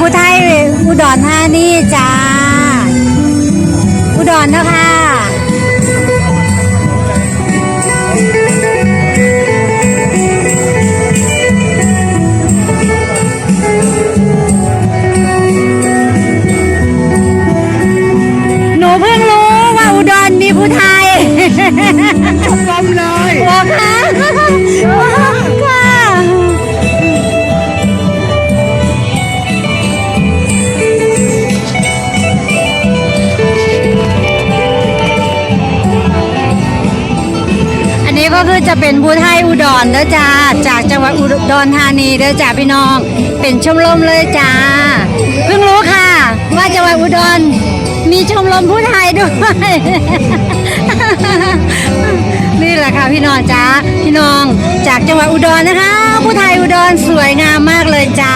ผู้ไทยอุดรธานีจ้า อุดรนะคะหนูเพิ่งรู้ว่าอุดรมีผู้ไทยชมรมเลยเหรอคะค่ะ ก็คือจะเป็นผู้ไทยอุดรเด้อจ้าจากจังหวัดอุดรธานีเด้อจ้าพี่น้อง เป็นชมรมเลยจ้าเพิ่งรู้ค่ะ ว่าจังหวัดอุดรมีชมรมผู้ไทยด้วยนี่แหละค่ะพี่น้องจ้าพี่น้องจากจังหวัดอุดรนะคะ ผู้ไทยอุดรสวยงามมากเลยจ้า